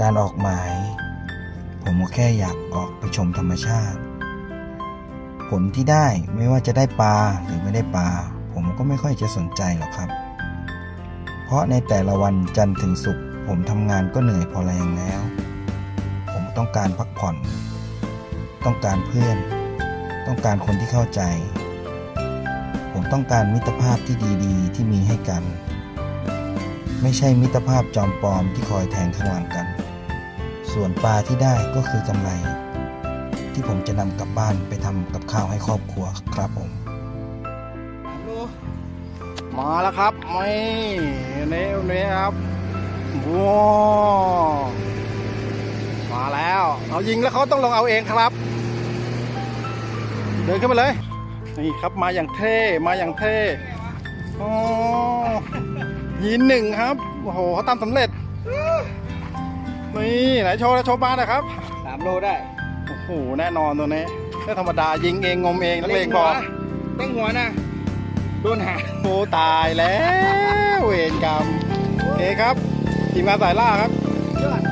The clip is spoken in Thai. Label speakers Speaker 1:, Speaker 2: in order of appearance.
Speaker 1: การออกหมาย ผมก็แค่อยากออกไปชมธรรมชาติ ผลที่ได้ไม่ว่าจะได้ปลาหรือไม่ได้ปลา ผมก็ไม่ค่อยจะสนใจหรอกครับ เพราะในแต่ละวันจันทร์ถึงศุกร์ผมทำงานก็เหนื่อยพอแรงแล้ว ผมต้องการพักผ่อน ต้องการเพื่อน ต้องการคนที่เข้าใจ ผมต้องการมิตรภาพที่ดีๆ ที่มีให้กัน ไม่ใช่มิตรภาพจอมปลอมที่คอยแทงข้างหลังกัน ส่วนปลาที่ได้ก็คือกำไร ที่ผมจะนำกลับบ้านไปทำกับข้าวให้ครอบครัวครับผม
Speaker 2: มาแล้วครับไม่เนี้นี้ครับว้ามาแล้วเอายิงแล้วเขาต้องลงเอาเองครับ เดินขึ้นมาเลยนี่ครับมาอย่างเท่มาอย่างเท่โอ้ยินหนึ่งครับโอ้โหเขาทำสำเร็จ นี่ไหนโชว์นะโชว์บ้านนะครับ
Speaker 3: สามโลได้
Speaker 2: โอ้โห แน่นอนตัวนี้ไม่ธรรมดายิงเองงมเองนักเลงพอ
Speaker 3: เต้งหัวนะ โดนหาง
Speaker 2: โอ้ตายแล้ว เวรกรรมโอเคครับ ทีมงานสายล่าครับ
Speaker 3: ยอด